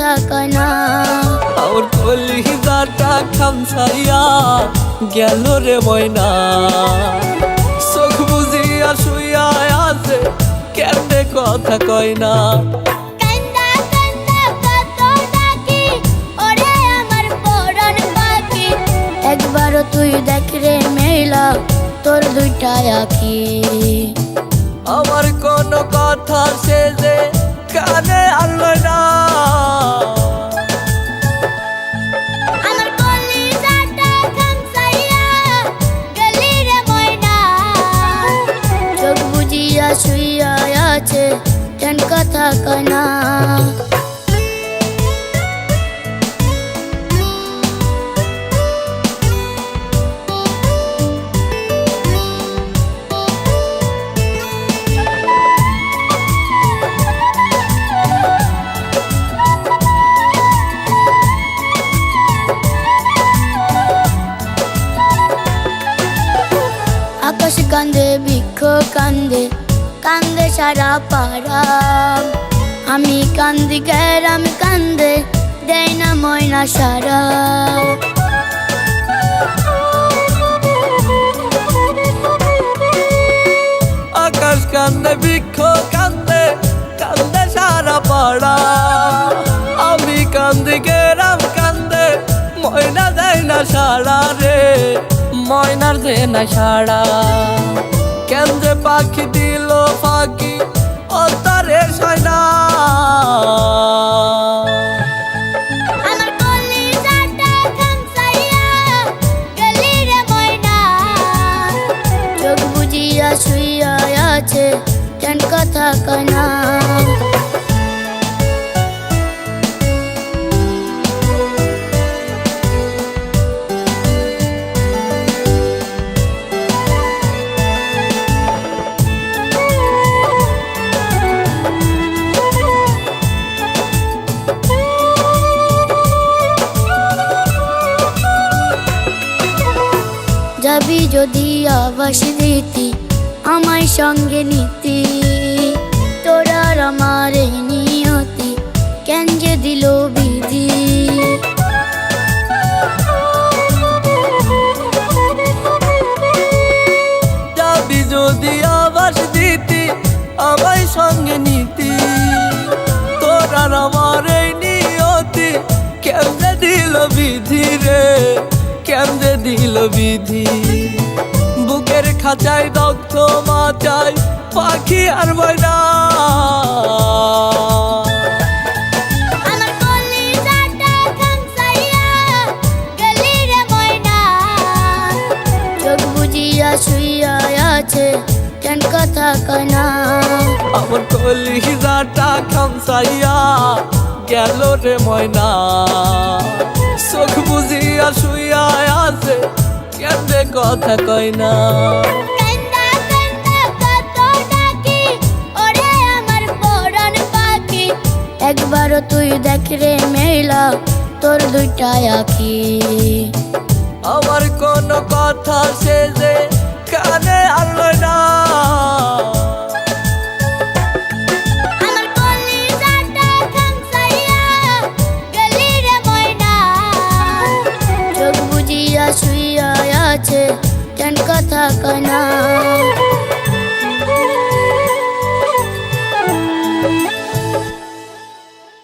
কেন কথা কয় না আমার কলিজাটা খামসাইয়া গেল রে ময়না। চোখ বুঝিয়া শুইয়া আছে কেমনে কথা কয় না। ওরে একবারও তুই দেখ রে মেলা তোর দুইটা আখি আমার কোন কথা কেন কথা কয় না আকাশ কান্দে বৃক্ষ কান্দে কান্দে সারা পাড়া। আমি কান্দি গ্যারাম কান্দে, দেয় না ময়না সারা। আকাশ কান্দে, বৃক্ষ কান্দে কান্দে সারা পাড়া। আমি কান্দি গেরাম কান্দে, ময়না দেয় না সারা রে। ময়নার দে না সারা। কেন্দ্রে পাখি দিল ফাঁকি ও সয়না। শুইয়া আছে কেন কথা কয় যাবি যদি আবাস দিতি আমায় সঙ্গে নিতি। তোরার আমার নিয়তি, কেন যে দিল বিধি? যাবি যদি আবাস দিতি, আমায় সঙ্গে নিতি। তোর আমার এই নিয়তি কেমনে দিল বিধি রে? বিধি। বুকের খাঁচায় দগ্ধ মাচায় পাখি আর ময়না। শুইয়া আছে কেন কথা কয় না? আমার কলিজাটা খামসাইয়া গেল রে ময়না। চোখ বুঝিয়া শুইয়া আছে কেমনে কথা কয় না? কান্দা কান্দা একবারও তুই দেখ রে মেলা তোর দুইটা আখি। আমার কোন কথা সে যে কানে আনলো না। sakana